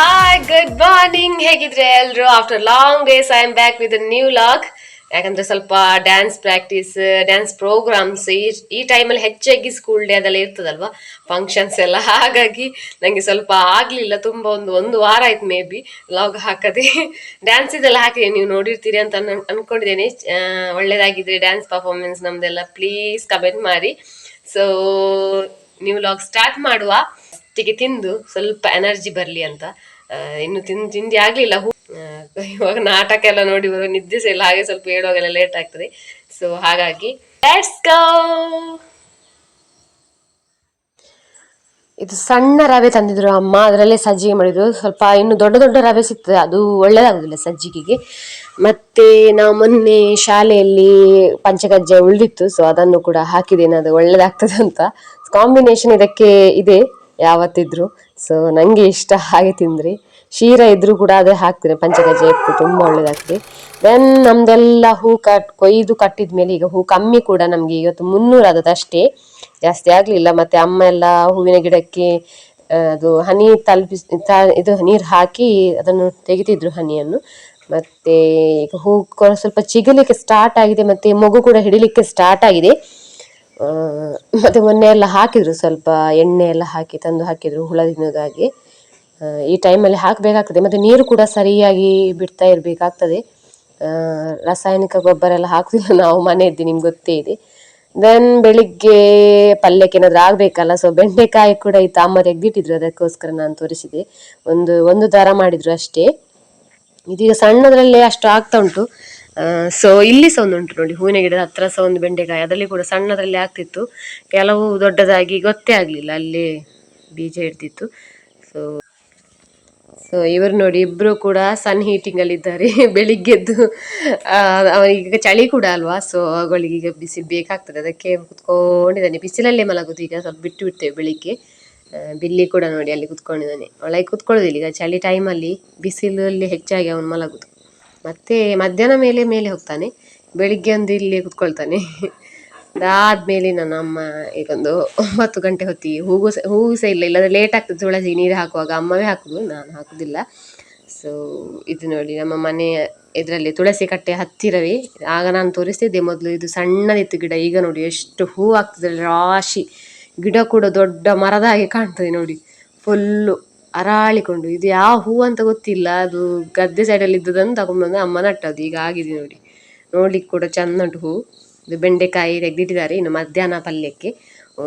Morning ಹೇಗಿದ್ರೆ ಎಲ್ರು? After long days I am back with new vlog ಯಾಕಂದ್ರೆ ಸ್ವಲ್ಪ ಡ್ಯಾನ್ಸ್ ಪ್ರಾಕ್ಟೀಸ್ ಡ್ಯಾನ್ಸ್ ಪ್ರೋಗ್ರಾಮ್ಸ್ ಈ ಈ ಟೈಮಲ್ಲಿ ಹೆಚ್ಚಾಗಿ ಸ್ಕೂಲ್ ಡೇ ಅದೆಲ್ಲ ಇರ್ತದಲ್ವಾ? ಫಂಕ್ಷನ್ಸ್ ಎಲ್ಲ. ಹಾಗಾಗಿ ನನಗೆ ಸ್ವಲ್ಪ ಆಗಲಿಲ್ಲ. ತುಂಬ ಒಂದು ಒಂದು ವಾರ ಆಯ್ತು ಮೇ ಬಿ ಲಾಗ್ ಹಾಕದೆ. ಡ್ಯಾನ್ಸ್ ಇದೆಲ್ಲ ಹಾಕಿದೆ ನೀವು ನೋಡಿರ್ತೀರಿ ಅಂತ ಅನ್- ಅನ್ಕೊಂಡಿದ್ದೇನೆ. ಒಳ್ಳೆಯದಾಗಿದ್ರೆ ಡ್ಯಾನ್ಸ್ ಪರ್ಫಾರ್ಮೆನ್ಸ್ ನಮ್ದೆಲ್ಲ ಪ್ಲೀಸ್ ಕಮೆಂಟ್ ಮಾಡಿ. ಸೊ ನೀವು ಲಾಗ್ ಸ್ಟಾರ್ಟ್ ಮಾಡುವ. ಅಷ್ಟಿಗೆ ತಿಂದು ಸ್ವಲ್ಪ ಎನರ್ಜಿ ಬರಲಿ ಅಂತ. ಇನ್ನು ತಿಂದು ತಿಂಡಿ ಆಗಲಿಲ್ಲ. ಹೂ ಇವಾಗ ನಾಟಕ ಎಲ್ಲ ನೋಡಿ ಬರುವ ನಿದ್ದೆ ಸಹ ಇಲ್ಲ. ಹಾಗೆ ಸ್ವಲ್ಪ ಹೇಳುವಾಗೆಲ್ಲ ಲೇಟ್ ಆಗ್ತದೆ. ಸೊ ಹಾಗಾಗಿ ಇದು ಸಣ್ಣ ರವೆ ತಂದಿದ್ರು ಅಮ್ಮ. ಅದರಲ್ಲೇ ಸಜ್ಜಿಗೆ ಮಾಡಿದ್ರು. ಸ್ವಲ್ಪ ಇನ್ನು ದೊಡ್ಡ ದೊಡ್ಡ ರವೆ ಸಿಗ್ತದೆ. ಅದು ಒಳ್ಳೇದಾಗುದಿಲ್ಲ ಸಜ್ಜಿಗೆಗೆ. ಮತ್ತೆ ನಾವು ಮೊನ್ನೆ ಶಾಲೆಯಲ್ಲಿ ಪಂಚಗಜ್ಜೆ ಉಳಿದಿತ್ತು. ಸೊ ಅದನ್ನು ಕೂಡ ಹಾಕಿದ್ದೇನೆ. ಅದು ಒಳ್ಳೇದಾಗ್ತದೆ ಅಂತ. ಕಾಂಬಿನೇಷನ್ ಇದಕ್ಕೆ ಇದೆ. ಯಾವತ್ತಿದ್ರು. ಸೊ ನಂಗೆ ಇಷ್ಟ ಹಾಗೆ ತಿಂದ್ರಿ. ಶೀರ ಇದ್ರು ಕೂಡ ಅದೇ ಹಾಕ್ತೀನಿ. ಪಂಚಗಜ್ಜೆ ಇಟ್ಟು ತುಂಬಾ ಒಳ್ಳೇದಾಗ್ತದೆ ದೆನ್ ನಮ್ದೆಲ್ಲ ಹೂ ಕಟ್, ಕೊಯ್ದು ಕಟ್ಟಿದ ಮೇಲೆ ಈಗ ಹೂ ಕಮ್ಮಿ ಕೂಡ ನಮ್ಗೆ ಇವತ್ತು ಮುನ್ನೂರು ಅಷ್ಟೇ. ಜಾಸ್ತಿ ಆಗ್ಲಿಲ್ಲ. ಮತ್ತೆ ಅಮ್ಮ ಎಲ್ಲ ಹೂವಿನ ಗಿಡಕ್ಕೆ ಅದು ಹನಿ ತಲುಪಿಸ್ ತ- ಇದು ನೀರು ಹಾಕಿ ಅದನ್ನು ತೆಗಿತಿದ್ರು ಹನಿಯನ್ನು. ಮತ್ತೆ ಈಗ ಹೂ ಸ್ವಲ್ಪ ಚಿಗಲಿಕ್ಕೆ ಸ್ಟಾರ್ಟ್ ಆಗಿದೆ. ಮತ್ತೆ ಮಗು ಕೂಡ ಹಿಡಿಲಿಕ್ಕೆ ಸ್ಟಾರ್ಟ್ ಆಗಿದೆ. ಮತ್ತೆ ಮೊನ್ನೆ ಎಲ್ಲ ಹಾಕಿದ್ರು, ಸ್ವಲ್ಪ ಎಣ್ಣೆ ಎಲ್ಲ ಹಾಕಿ, ತಂದು ಹಾಕಿದ್ರು ಹುಳ ತಿನ್ನೋದಾಗಿ ಈ ಟೈಮಲ್ಲಿ ಹಾಕಬೇಕಾಗ್ತದೆ, ಮತ್ತೆ ನೀರು ಕೂಡ ಸರಿಯಾಗಿ ಬಿಡ್ತಾ ಇರಬೇಕಾಗ್ತದೆ. ರಾಸಾಯನಿಕ ಗೊಬ್ಬರ ಎಲ್ಲ ಹಾಕುದಿಲ್ಲ, ನಾವು ಮನೆಯದ್ದು ನಿಮ್ಗೆ ಗೊತ್ತೇ ಇದೆ. ದೆನ್ ಬೆಳಿಗ್ಗೆ ಪಲ್ಯಕ್ಕೆ ಏನಾದ್ರೂ ಆಗ್ಬೇಕಲ್ಲ ಸೊ ಬೆಂಡೆಕಾಯಿ ಕೂಡ ಈ ಅಮ್ಮ ತೆಗ್ದಿಟ್ಟಿದ್ರು ಅದಕ್ಕೋಸ್ಕರ ನಾನು ತೋರಿಸಿದೆ. ಒಂದು ಒಂದು ದಾರ ಮಾಡಿದ್ರು ಅಷ್ಟೇ. ಇದೀಗ ಸಣ್ಣದ್ರಲ್ಲೇ ಅಷ್ಟು ಆಗ್ತಾ ಉಂಟು. ಸೊ ಇಲ್ಲಿ ಸಹ ಒಂದು ಉಂಟು ನೋಡಿ ಹೂವಿನ ಗಿಡದ ಹತ್ರ ಸಹ ಒಂದು ಬೆಂಡೆಕಾಯಿ ಅದರಲ್ಲಿ ಕೂಡ ಸಣ್ಣದರಲ್ಲಿ ಆಗ್ತಿತ್ತು. ಕೆಲವು ದೊಡ್ಡದಾಗಿ ಗೊತ್ತೇ ಆಗಲಿಲ್ಲ ಅಲ್ಲಿ ಬೀಜ ಇಡ್ತಿತ್ತು ಸೊ ಸೊ ಇವರು ನೋಡಿ ಇಬ್ರು ಕೂಡ ಸನ್ ಹೀಟಿಂಗ್ ಅಲ್ಲಿ ಇದ್ದಾರೆ ಬೆಳಿಗ್ಗೆದ್ದು. ಆ, ಅವನಿಗೆ ಚಳಿ ಕೂಡ ಅಲ್ವಾ ಸೊ ಅವುಗಳಿಗೆ ಈಗ ಬಿಸಿ ಬೇಕಾಗ್ತದೆ ಅದಕ್ಕೆ ಕುತ್ಕೊಂಡಿದ್ದಾನೆ. ಬಿಸಿಲಲ್ಲೇ ಮಲಗುದು ಈಗ ಸ್ವಲ್ಪ ಬಿಟ್ಟು ಬಿಡ್ತೇವೆ ಬೆಳಿಗ್ಗೆ. ಬಿಲ್ಲಿ ಕೂಡ ನೋಡಿ ಅಲ್ಲಿ ಕುತ್ಕೊಂಡಿದ್ದಾನೆ. ಒಳಗೆ ಕುತ್ಕೊಳ್ಳೋದಿಲ್ಲ ಈಗ ಚಳಿ ಟೈಮಲ್ಲಿ ಬಿಸಿಲಲ್ಲಿ ಹೆಚ್ಚಾಗಿ ಅವನು ಮಲಗುದು. ಮತ್ತೆ ಮಧ್ಯಾಹ್ನ ಮೇಲೆ ಮೇಲೆ ಹೋಗ್ತಾನೆ. ಬೆಳಿಗ್ಗೆ ಒಂದು ಇಲ್ಲಿ ಕುತ್ಕೊಳ್ತಾನೆ. ಅದಾದ್ಮೇಲೆ ನನ್ನ ಅಮ್ಮ ಈಗೊಂದು ಒಂಬತ್ತು ಗಂಟೆ ಹೊತ್ತಿಗೆ ಹೂವು ಸಹ ಹೂವು ಸಹ ಇಲ್ಲ, ಇಲ್ಲದ್ರೆ ಲೇಟ್ ಆಗ್ತದೆ ತುಳಸಿ ನೀರು ಹಾಕುವಾಗ. ಅಮ್ಮವೇ ಹಾಕುದು, ನಾನು ಹಾಕುದಿಲ್ಲ. ಸೊ ಇದು ನೋಡಿ, ನಮ್ಮ ಮನೆ ಇದರಲ್ಲಿ ತುಳಸಿ ಕಟ್ಟೆ ಹತ್ತಿರವೇ. ಆಗ ನಾನು ತೋರಿಸ್ತಿದ್ದೆ ಮೊದಲು ಇದು ಸಣ್ಣದಿತ್ತು ಗಿಡ. ಈಗ ನೋಡಿ, ಎಷ್ಟು ಹೂ ಆಗ್ತದೆ ರಾಶಿ, ಗಿಡ ಕೂಡ ದೊಡ್ಡ ಮರದ ಹಾಗೆ ಕಾಣ್ತದೆ ನೋಡಿ. ಫುಲ್ಲು ಅರಾಳಿಕೊಂಡು ಇದು ಯಾವ ಹೂ ಅಂತ ಗೊತ್ತಿಲ್ಲ. ಅದು ಗದ್ದೆ ಸೈಡಲ್ಲಿ ಇದ್ದದನ್ನು ತಗೊಂಡ್ಬಂದು ಅಮ್ಮ ನಟ್ಟದ್ದು. ಈಗ ಆಗಿದೆ ನೋಡಿ. ನೋಡ್ಲಿಕ್ಕೆ ಕೂಡ ಚಂದ ಉಂಟು ಹೂ. ಇದು ಬೆಂಡೆಕಾಯಿ ತೆಗೆದಿಟ್ಟಿದ್ದಾರೆ ಇನ್ನು ಮಧ್ಯಾಹ್ನ ಪಲ್ಯಕ್ಕೆ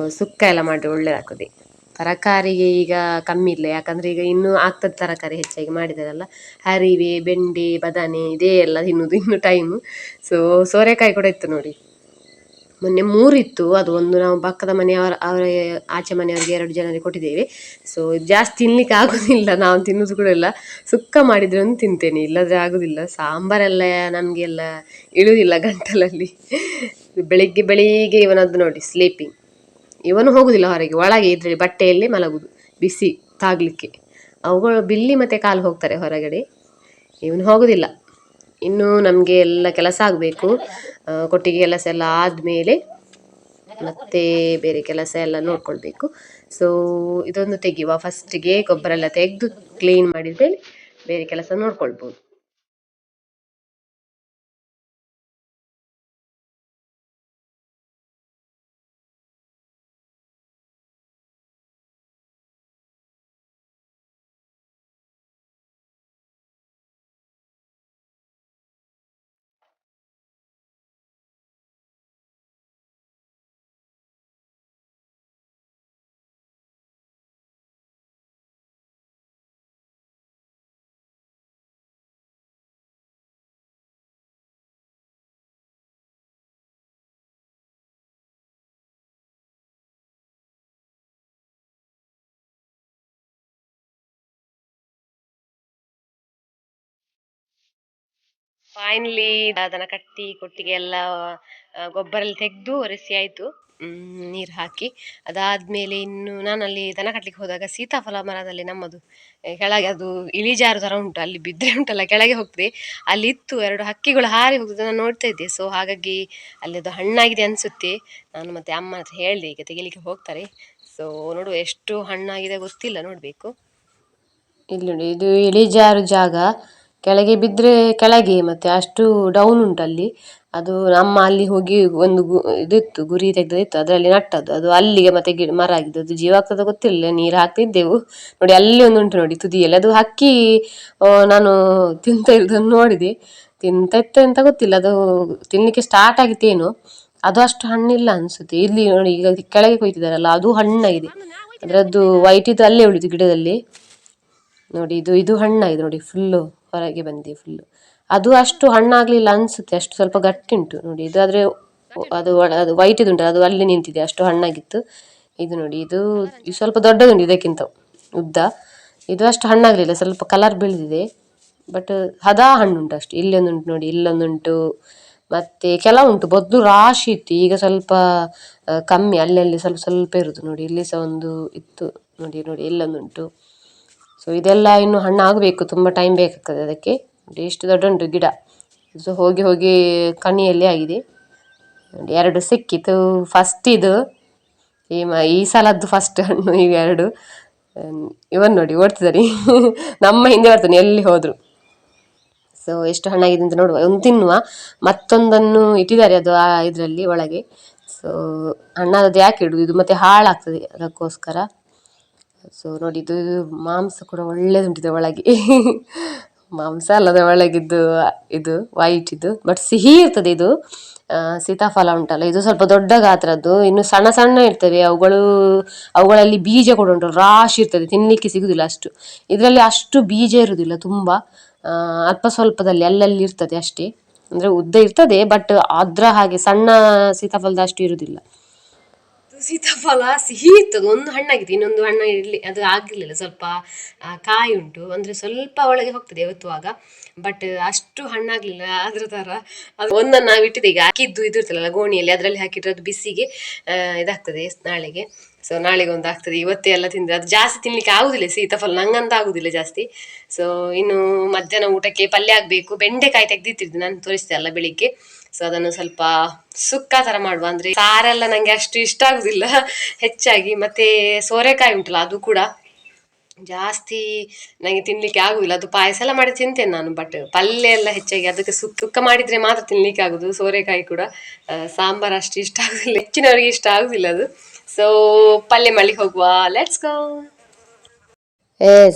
ಸುಕ್ಕ ಎಲ್ಲ ಮಾಡಿದ್ರೆ ಒಳ್ಳೇದಾಗ್ತದೆ. ತರಕಾರಿಗೆ ಈಗ ಕಮ್ಮಿ ಇಲ್ಲ. ಯಾಕಂದ್ರೆ ಈಗ ಇನ್ನೂ ಆಗ್ತದೆ ತರಕಾರಿ ಹೆಚ್ಚಾಗಿ ಮಾಡಿದಾರಲ್ಲ. ಹರಿವೆ, ಬೆಂಡೆ, ಬದನೆ, ಇದೇ ಎಲ್ಲ ತಿನ್ನುದು ಇನ್ನು ಟೈಮು ಸೊ ಸೋರೆಕಾಯಿ ಕೂಡ ಇತ್ತು ನೋಡಿ. ಮೊನ್ನೆ ಮೂರಿತ್ತು. ಅದು ಒಂದು ನಾವು ಪಕ್ಕದ ಮನೆಯವರ, ಅವರ ಆಚೆ ಮನೆಯವರಿಗೆ ಎರಡು ಜನರಿಗೆ ಕೊಟ್ಟಿದ್ದೇವೆ. ಸೊ ಜಾಸ್ತಿ ತಿನ್ಲಿಕ್ಕೆ ಆಗೋದಿಲ್ಲ. ನಾವು ತಿನ್ನೋದು ಕೂಡ ಇಲ್ಲ. ಸುಕ್ಕ ಮಾಡಿದ್ರೆ ಒಂದು ತಿಂತೇನೆ. ಇಲ್ಲದ್ರೆ ಆಗೋದಿಲ್ಲ. ಸಾಂಬಾರೆಲ್ಲ ನಮಗೆಲ್ಲ ಇಳುವುದಿಲ್ಲ ಗಂಟಲಲ್ಲಿ. ಬೆಳಿಗ್ಗೆ ಬೆಳಿಗ್ಗೆ ಇವನದ್ದು ನೋಡಿ ಸ್ಲೀಪಿಂಗ್ ಇವನು ಹೋಗುದಿಲ್ಲ ಹೊರಗೆ. ಒಳಗೆ ಇದ್ರಲ್ಲಿ ಬಟ್ಟೆಯಲ್ಲಿ ಮಲಗುದು, ಬಿಸಿ ತಾಗ್ಲಿಕ್ಕೆ. ಅವುಗಳು ಬಿಲ್ಲಿ ಮತ್ತೆ ಕಾಲು ಹೋಗ್ತಾರೆ ಹೊರಗಡೆ. ಇವನು ಹೋಗುದಿಲ್ಲ. ಇನ್ನು ನಮಗೆ ಎಲ್ಲ ಕೆಲಸ ಆಗಬೇಕು. ಕೊಟ್ಟಿಗೆ ಕೆಲಸ ಎಲ್ಲ ಆದಮೇಲೆ ಮತ್ತೆ ಬೇರೆ ಕೆಲಸ ಎಲ್ಲ ನೋಡ್ಕೊಳ್ಬೇಕು. ಸೊ ಇದೊಂದು ತೆಗೆಯುವ. ಫಸ್ಟಿಗೆ ಗೊಬ್ಬರ ಎಲ್ಲ ತೆಗೆದು ಕ್ಲೀನ್ ಮಾಡಿದ್ಮೇಲೆ ಬೇರೆ ಕೆಲಸ ನೋಡ್ಕೊಳ್ಬೋದು. ಫೈನಲಿ ಅದನ್ನ ಕಟ್ಟಿ ಕೊಟ್ಟಿಗೆ ಎಲ್ಲ ಗೊಬ್ಬರಲ್ಲಿ ತೆಗೆದು ಒರೆಸಿ ಆಯಿತು. ನೀರು ಹಾಕಿ. ಅದಾದ್ಮೇಲೆ ಇನ್ನು ನಾನಲ್ಲಿ ದನ ಕಟ್ಟಲಿಕ್ಕೆ ಹೋದಾಗ ಸೀತಾಫಲ ಮರದಲ್ಲಿ ನಮ್ಮದು ಕೆಳಗೆ ಅದು ಇಳಿಜಾರು ಥರ ಉಂಟು. ಅಲ್ಲಿ ಬಿದ್ದರೆ ಉಂಟಲ್ಲ, ಕೆಳಗೆ ಹೋಗ್ತದೆ. ಅಲ್ಲಿ ಇತ್ತು ಎರಡು ಹಕ್ಕಿಗಳು ಹಾರಿ ಹೋಗ್ತದೆ ನಾನು ನೋಡ್ತಾ ಇದ್ದೆ. ಸೊ ಹಾಗಾಗಿ ಅಲ್ಲಿ ಅದು ಹಣ್ಣಾಗಿದೆ ಅನಿಸುತ್ತೆ. ನಾನು ಮತ್ತೆ ಅಮ್ಮ ಹತ್ರ ಹೇಳಿದೆ, ಈಗ ತೆಗಿಲಿಕ್ಕೆ ಹೋಗ್ತಾರೆ. ಸೊ ನೋಡುವ ಎಷ್ಟು ಹಣ್ಣಾಗಿದೆ ಗೊತ್ತಿಲ್ಲ, ನೋಡಬೇಕು. ಇಲ್ಲಿ ನೋಡಿ, ಇದು ಇಳಿಜಾರು ಜಾಗ. ಕೆಳಗೆ ಬಿದ್ರೆ ಕೆಳಗೆ ಮತ್ತೆ ಅಷ್ಟು ಡೌನ್ ಉಂಟು ಅಲ್ಲಿ ಅದು ನಮ್ಮ ಅಲ್ಲಿ ಹೋಗಿ ಒಂದು ಗು ಇದಿತ್ತು ಗುರಿ ತೆಗೆದಿತ್ತು ಅದರಲ್ಲಿ ನಟ್ಟದ್ದು. ಅದು ಅಲ್ಲಿಗೆ ಮತ್ತೆ ಗಿಡ, ಮರ ಆಗಿದ್ದು. ಅದು ಜೀವ ಆಗ್ತದೋ ಗೊತ್ತಿಲ್ಲ. ನೀರು ಹಾಕ್ತಿದ್ದೆವು. ನೋಡಿ, ಅಲ್ಲಿ ಒಂದು ಉಂಟು ನೋಡಿ, ತುದಿಯಲ್ಲಿ. ಅದು ಹಕ್ಕಿ ನಾನು ತಿಂತ ಇರೋದನ್ನು ನೋಡಿದೆ. ತಿಂತ ಇತ್ತು ಅಂತ ಗೊತ್ತಿಲ್ಲ. ಅದು ತಿನ್ನಲಿಕ್ಕೆ ಸ್ಟಾರ್ಟ್ ಆಗಿತ್ತೇನು. ಅದು ಅಷ್ಟು ಹಣ್ಣಿಲ್ಲ ಅನ್ಸುತ್ತೆ. ಇಲ್ಲಿ ನೋಡಿ, ಈಗ ಕೆಳಗೆ ಕೊಯ್ತಿದ್ದಾರಲ್ಲ, ಅದು ಹಣ್ಣಾಗಿದೆ. ಅದರದ್ದು ವೈಟ್ ಇದು ಅಲ್ಲೇ ಉಳಿದು ಗಿಡದಲ್ಲಿ. ನೋಡಿ, ಇದು ಇದು ಹಣ್ಣಾಗಿದೆ. ನೋಡಿ ಫುಲ್ಲು ಹೊರಗೆ ಬಂದಿದೆ ಫುಲ್ಲು ಅದು ಅಷ್ಟು ಹಣ್ಣಾಗ್ಲಿಲ್ಲ ಅನ್ಸುತ್ತೆ, ಅಷ್ಟು ಸ್ವಲ್ಪ ಗಟ್ಟಿ ಉಂಟು ನೋಡಿ. ಇದು ಆದ್ರೆ ಅದು ಅದು ವೈಟ್ ಉಂಟು ಅದು ಅಲ್ಲಿ ನಿಂತಿದೆ, ಅಷ್ಟು ಹಣ್ಣಾಗಿತ್ತು. ಇದು ನೋಡಿ, ಇದು ಸ್ವಲ್ಪ ದೊಡ್ಡದುಂಟು ಇದಕ್ಕಿಂತ ಉದ್ದ. ಇದು ಅಷ್ಟು ಹಣ್ಣಾಗ್ಲಿಲ್ಲ, ಸ್ವಲ್ಪ ಕಲರ್ ಬೆಳೆದಿದೆ. ಬಟ್ ಹದಾ ಹಣ್ಣುಂಟು ಅಷ್ಟು. ಇಲ್ಲೊಂದುಂಟು ನೋಡಿ, ಇಲ್ಲೊಂದುಂಟು. ಮತ್ತೆ ಕೆಲವುಂಟು ಮೊದ್ಲು ರಾಶಿ ಇತ್ತು. ಈಗ ಸ್ವಲ್ಪ ಕಮ್ಮಿ, ಅಲ್ಲಲ್ಲಿ ಸ್ವಲ್ಪ ಸ್ವಲ್ಪ ಇರುದು ನೋಡಿ. ಇಲ್ಲಿ ಸಹ ಒಂದು ಇತ್ತು ನೋಡಿ ನೋಡಿ, ಇಲ್ಲೊಂದುಂಟು. ಸೊ ಇದೆಲ್ಲ ಇನ್ನು ಹಣ್ಣು ಆಗಬೇಕು ತುಂಬ ಟೈಮ್ ಬೇಕಾಗ್ತದೆ ಅದಕ್ಕೆ. ಎಷ್ಟು ದೊಡ್ಡ ಉಂಟು ಗಿಡ. ಸೊ ಹೋಗಿ ಹೋಗಿ ಕಣಿಯಲ್ಲಿ ಆಗಿದೆ. ನೋಡಿ, ಎರಡು ಸಿಕ್ಕಿತು ಫಸ್ಟ್ ಇದು, ಈ ಮ, ಈ ಸಲದ್ದು ಫಸ್ಟ್ ಹಣ್ಣು ಇವೆರಡು ಇವನ್ ನೋಡಿ ಓಡ್ತಿದ್ದಾರೆ ನಮ್ಮ ಹಿಂದೆ ಬರ್ತಾನೆ, ಎಲ್ಲಿ ಹೋದ್ರು. ಸೊ ಎಷ್ಟು ಹಣ್ಣಾಗಿದೆ ಅಂತ ನೋಡುವ. ಒಂದು ತಿನ್ನುವ. ಮತ್ತೊಂದನ್ನು ಇಟ್ಟಿದ್ದಾರೆ ಅದು, ಆ, ಇದರಲ್ಲಿ ಒಳಗೆ. ಸೊ ಹಣ್ಣಾದದ್ದು ಯಾಕೆ ಇಡುವುದು? ಇದು ಮತ್ತೆ ಹಾಳಾಗ್ತದೆ ಅದಕ್ಕೋಸ್ಕರ. ಸೊ ನೋಡಿ, ಇದು ಮಾಂಸ ಕೂಡ ಒಳ್ಳೇದುಂಟಿದೆ ಒಳಗೆ. ಮಾಂಸ ಅಲ್ಲದ ಒಳಗಿದ್ದು, ಇದು ವೈಟ್ ಇದು. ಬಟ್ ಸಿಹಿ ಇರ್ತದೆ ಇದು. ಸೀತಾಫಲ ಉಂಟಲ್ಲ, ಇದು ಸ್ವಲ್ಪ ದೊಡ್ಡ ಗಾತ್ರದ್ದು. ಇನ್ನು ಸಣ್ಣ ಸಣ್ಣ ಇರ್ತವೆ, ಅವುಗಳು, ಅವುಗಳಲ್ಲಿ ಬೀಜ ಕೂಡ ಉಂಟು. ರಾಶಿ ಇರ್ತದೆ ತಿನ್ನಲಿಕ್ಕೆ ಸಿಗುದಿಲ್ಲ ಅಷ್ಟು. ಇದರಲ್ಲಿ ಅಷ್ಟು ಬೀಜ ಇರುವುದಿಲ್ಲ ತುಂಬಾ. ಅಲ್ಪ ಸ್ವಲ್ಪದಲ್ಲಿ, ಅಲ್ಲಲ್ಲಿ ಇರ್ತದೆ ಅಷ್ಟೇ. ಅಂದ್ರೆ ಉದ್ದ ಇರ್ತದೆ ಬಟ್ ಅದ್ರ ಹಾಗೆ ಸಣ್ಣ ಸೀತಾಫಲದ ಅಷ್ಟು ಇರುವುದಿಲ್ಲ ಸೀತಾಫಲ ಸಿಹಿ ಇತ್ತು ಒಂದು ಹಣ್ಣಾಗಿದೆ, ಇನ್ನೊಂದು ಹಣ್ಣು ಇರಲಿ, ಅದು ಆಗಿರಲಿಲ್ಲ ಸ್ವಲ್ಪ ಕಾಯಿ ಉಂಟು, ಅಂದರೆ ಸ್ವಲ್ಪ ಒಳಗೆ ಹೋಗ್ತದೆ ಯಾವತ್ತುವಾಗ ಬಟ್ ಅಷ್ಟು ಹಣ್ಣಾಗಲಿಲ್ಲ, ಅದ್ರ ಥರ, ಅದು ಒಂದನ್ನು ನಾವು ಇಟ್ಟಿದ್ದೆ ಈಗ, ಹಾಕಿದ್ದು ಇದು ಇರ್ತಲ್ಲ ಗೋಣಿಯಲ್ಲಿ, ಅದರಲ್ಲಿ ಹಾಕಿದ್ರೆ ಅದು ಬಿಸಿಗೆ ಇದಾಗ್ತದೆ ನಾಳೆಗೆ ಸೊ ನಾಳೆಗೆ ಒಂದು ಆಗ್ತದೆ, ಇವತ್ತೇ ಎಲ್ಲ ತಿಂದರೆ, ಅದು ಜಾಸ್ತಿ ತಿನ್ಲಿಕ್ಕೆ ಆಗುದಿಲ್ಲ ಸೀತಾಫಲ ನಂಗಂತ ಆಗುದಿಲ್ಲ ಜಾಸ್ತಿ ಸೊ ಇನ್ನು ಮಧ್ಯಾಹ್ನ ಊಟಕ್ಕೆ ಪಲ್ಯ ಆಗಬೇಕು, ಬೆಂಡೆಕಾಯಿ ತೆಗ್ದಿಟ್ಟಿದ್ದು ನಾನು ತೋರಿಸ್ದೆ ಅಲ್ಲ ಬೆಳಿಗ್ಗೆ ಸೊ ಅದನ್ನು ಸ್ವಲ್ಪ ಸುಕ್ಕ ಥರ ಮಾಡುವ. ಅಂದ್ರೆ ಸಾರೆಲ್ಲ ನನಗೆ ಅಷ್ಟು ಇಷ್ಟ ಆಗುದಿಲ್ಲ. ಹೆಚ್ಚಾಗಿ ಮತ್ತೆ ಸೋರೆಕಾಯಿ ಉಂಟಲ್ಲ, ಅದು ಕೂಡ ಜಾಸ್ತಿ ನನಗೆ ತಿನ್ಲಿಕ್ಕೆ ಆಗುದಿಲ್ಲ. ಅದು ಪಾಯಸ ಎಲ್ಲ ಮಾಡಿ ತಿಂತೇನೆ ನಾನು ಬಟ್ ಪಲ್ಯ ಎಲ್ಲ ಹೆಚ್ಚಾಗಿ ಅದಕ್ಕೆ ಸುಕ್ ಸುಕ್ಕ ಮಾಡಿದ್ರೆ ಮಾತ್ರ ತಿನ್ಲಿಕ್ಕೆ ಆಗುದು. ಸೋರೆಕಾಯಿ ಕೂಡ ಸಾಂಬಾರ್ ಅಷ್ಟು ಇಷ್ಟ ಆಗುದಿಲ್ಲ. ಹೆಚ್ಚಿನವರಿಗೆ ಇಷ್ಟ ಆಗೋದಿಲ್ಲ ಅದು. ಸೊ ಪಲ್ಯ ಮಾಡ್ಲಿಕ್ಕೆ ಹೋಗುವ. ಲೆಟ್ಸ್ ಗೋ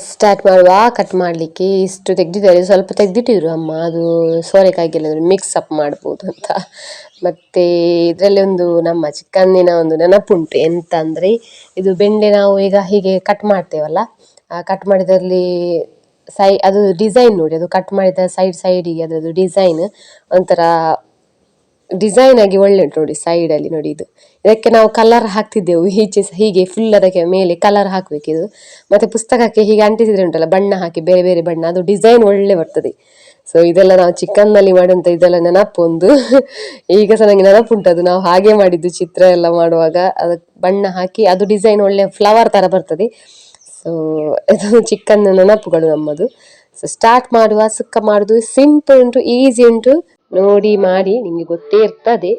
ಸ್ಟಾರ್ಟ್ ಮಾಡುವ? ಕಟ್ ಮಾಡಲಿಕ್ಕೆ ಇಷ್ಟು ತೆಗೆದಿದ್ದಾರೆ. ಸ್ವಲ್ಪ ತೆಗೆದಿಟ್ಟಿದ್ರು ಅಮ್ಮ. ಅದು ಸೋರೆಕಾಯಿಗೆಲ್ಲ ಮಿಕ್ಸ್ ಅಪ್ ಮಾಡ್ಬೋದು ಅಂತ. ಮತ್ತೆ ಇದರಲ್ಲಿ ಒಂದು ನಮ್ಮ ಚಿಕ್ಕಂದಿನ ಒಂದು ನೆನಪುಂಟು. ಎಂತ ಅಂದರೆ ಇದು ಬೆಂಡೆ ನಾವು ಈಗ ಹೀಗೆ ಕಟ್ ಮಾಡ್ತೇವಲ್ಲ? ಕಟ್ ಮಾಡಿದಲ್ಲಿ ಸೈ, ಅದು ಡಿಸೈನ್ ನೋಡಿ. ಅದು ಕಟ್ ಮಾಡಿದ ಸೈಡ್ ಸೈಡಿಗೆ ಅದರದ್ದು ಡಿಸೈನ್ ಒಂಥರ ಡಿಸೈನ್ ಆಗಿ ಒಳ್ಳೆ ಉಂಟು ನೋಡಿ ಅಲ್ಲಿ ನೋಡಿ ಇದು. ಇದಕ್ಕೆ ನಾವು ಕಲರ್ ಹಾಕ್ತಿದ್ದೆವು, ಈಚೆ ಹೀಗೆ ಫುಲ್ ಅದಕ್ಕೆ ಮೇಲೆ ಕಲರ್ ಹಾಕ್ಬೇಕಿದು ಮತ್ತೆ ಪುಸ್ತಕಕ್ಕೆ ಹೀಗೆ ಅಂಟಿಸಿದ್ರೆ ಉಂಟಲ್ಲ, ಬಣ್ಣ ಹಾಕಿ, ಬೇರೆ ಬೇರೆ ಬಣ್ಣ, ಅದು ಡಿಸೈನ್ ಒಳ್ಳೆ ಬರ್ತದೆ. ಸೊ ಇದೆಲ್ಲ ನಾವು ಚಿಕ್ಕನ್ನಲ್ಲಿ ಮಾಡುವಂಥ ಇದೆಲ್ಲ ನೆನಪು ಒಂದು ಈಗ ಸಹ ನನಗೆ ನೆನಪುಂಟು ಅದು ನಾವು ಹಾಗೆ ಮಾಡಿದ್ದು ಚಿತ್ರ ಎಲ್ಲ ಮಾಡುವಾಗ ಅದಕ್ಕೆ ಬಣ್ಣ ಹಾಕಿ, ಅದು ಡಿಸೈನ್ ಒಳ್ಳೆ ಫ್ಲವರ್ ತರ ಬರ್ತದೆ. ಸೊ ಇದು ಚಿಕ್ಕನ್ ನೆನಪುಗಳು ನಮ್ಮದು. ಸೊ ಸ್ಟಾರ್ಟ್ ಮಾಡುವ, ಸುಕ್ಕ ಮಾಡುದು ಸಿಂಪಲ್ ಉಂಟು ಈಸಿ ಉಂಟು. ನೋಡಿ ಮಾಡಿ ನಿಮ್ಗೆ ಗೊತ್ತೇ ಇರ್ತದೆ.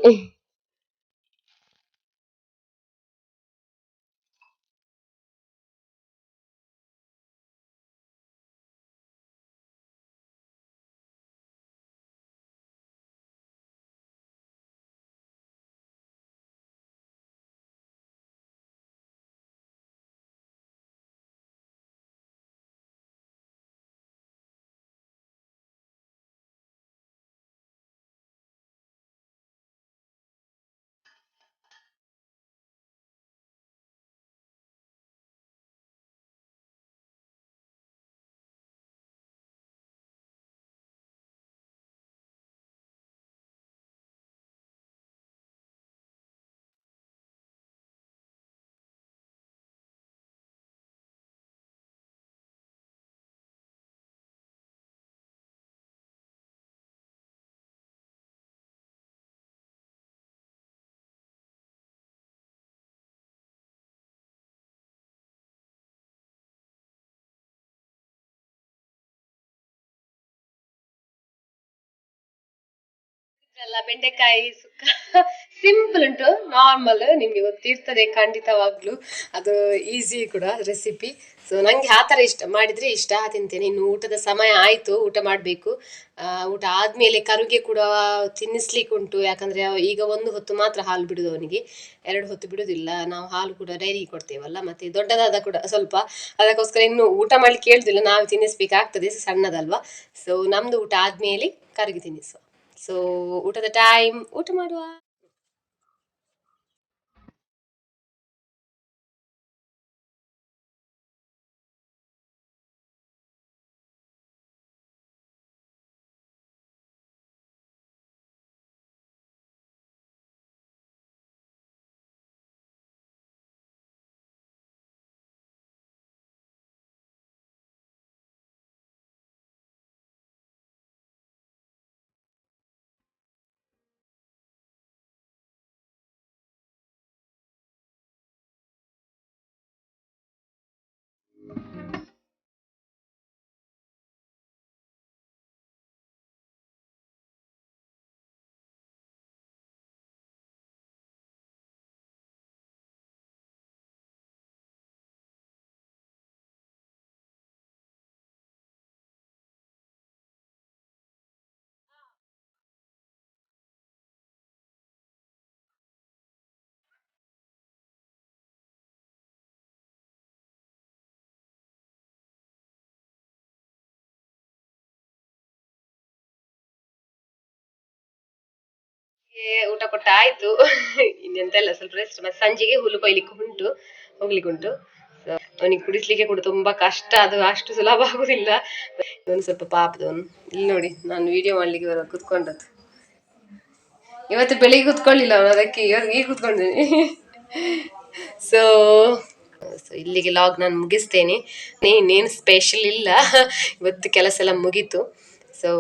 ಎಲ್ಲ ಬೆಂಡೆಕಾಯಿ ಸುಕ್ಕ. ಸಿಂಪಲ್ ಉಂಟು ನಾರ್ಮಲ್ ನಿಮಗೆ ಗೊತ್ತಿರ್ತದೆ ಖಂಡಿತವಾಗ್ಲೂ. ಅದು ಈಸಿ ಕೂಡ ರೆಸಿಪಿ ಸೊ ನಂಗೆ ಆ ಥರ ಇಷ್ಟ. ಮಾಡಿದ್ರೆ ಇಷ್ಟ, ತಿಂತೇನೆ. ಇನ್ನು ಊಟದ ಸಮಯ ಆಯಿತು, ಊಟ ಮಾಡಬೇಕು. ಊಟ ಆದಮೇಲೆ ಕರುಗೆ ಕೂಡ ತಿನ್ನಿಸ್ಲಿಕ್ಕೆ ಉಂಟು. ಯಾಕಂದರೆ ಈಗ ಒಂದು ಹೊತ್ತು ಮಾತ್ರ ಹಾಲು ಬಿಡುದು ಅವನಿಗೆ. ಎರಡು ಹೊತ್ತು ಬಿಡೋದಿಲ್ಲ. ನಾವು ಹಾಲು ಕೂಡ ಡೈರಿಗೆ ಕೊಡ್ತೇವಲ್ಲ. ಮತ್ತು ದೊಡ್ಡದಾದ ಕೂಡ ಸ್ವಲ್ಪ. ಅದಕ್ಕೋಸ್ಕರ ಇನ್ನು ಊಟ ಮಾಡ್ಲಿಕ್ಕೆ ಕೇಳ್ದಿಲ್ಲ. ನಾವು ತಿನ್ನಿಸ್ಬೇಕಾಗ್ತದೆ. ಸಣ್ಣದಲ್ವಾ. ಸೊ ನಮ್ಮದು ಊಟ ಆದಮೇಲೆ ಕರುಗೆ ತಿನ್ನಿಸುವ. ಸೊ ಊಟದ ಟೈಮ್ ಊಟ ಮಾಡುವ. ಊಟ ಕೊಟ್ಟ ಆಯ್ತು ಇನ್ನೆಂತೆಲ್ಲ ಸ್ವಲ್ಪ ರೆಸ್ಟ್ ಮತ್ತೆ ಸಂಜೆಗೆ ಹುಲ್ಲು ಕೊಯ್ಲಿಕ್ಕೆ ಉಂಟು ಹೋಗ್ಲಿಕ್ಕೆ ಉಂಟು So, ಅವನಿಗೆ ಕುಡಿಸ್ಲಿಕ್ಕೆ ಕೂಡ ತುಂಬಾ ಕಷ್ಟ ಅದು ಅಷ್ಟು ಸುಲಭ ಆಗುದಿಲ್ಲ. ಇವನು ಸ್ವಲ್ಪ ಪಾಪದವನು ಇಲ್ಲಿ ನೋಡಿ ನಾನು ವಿಡಿಯೋ ಮಾಡ್ಲಿಕ್ಕೆ ಬರುವ ಕುತ್ಕೊಂಡದ್ದು. ಇವತ್ತು ಬೆಳಿಗ್ಗೆ ಕುತ್ಕೊಳ್ಳಿಲ್ಲ ಅವನು ಅದಕ್ಕೆ ಇವತ್ತು ಈಗ ಕುತ್ಕೊಂಡಿದ್ದೀನಿ ಸೊ ಸೊ ಇಲ್ಲಿಗೆ ಲಾಗ್ ನಾನು ಮುಗಿಸ್ತೇನೆ. ಇನ್ನೇನು ಸ್ಪೆಷಲ್ ಇಲ್ಲ. ಇವತ್ತು ಕೆಲಸ ಎಲ್ಲ ಮುಗೀತು. ಸೊ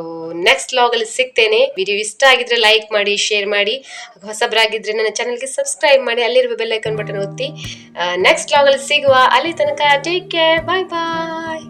ನೆಕ್ಸ್ಟ್ ಲಾಗಲ್ಲಿ ಸಿಗ್ತೇನೆ. ವಿಡಿಯೋ ಇಷ್ಟ ಆಗಿದ್ರೆ ಲೈಕ್ ಮಾಡಿ ಶೇರ್ ಮಾಡಿ. ಹೊಸಬ್ರಾಗಿದ್ರೆ ನನ್ನ ಚಾನಲ್ಗೆ ಸಬ್ಸ್ಕ್ರೈಬ್ ಮಾಡಿ, ಅಲ್ಲಿರುವ ಬೆಲ್ಲೈಕನ್ ಬಟನ್ ಒತ್ತಿ. ನೆಕ್ಸ್ಟ್ ಲಾಗಲ್ಲಿ ಸಿಗುವ ಅಲ್ಲಿ ತನಕ ಟೇಕ್ ಕೇರ್ ಬಾಯ್ ಬಾಯ್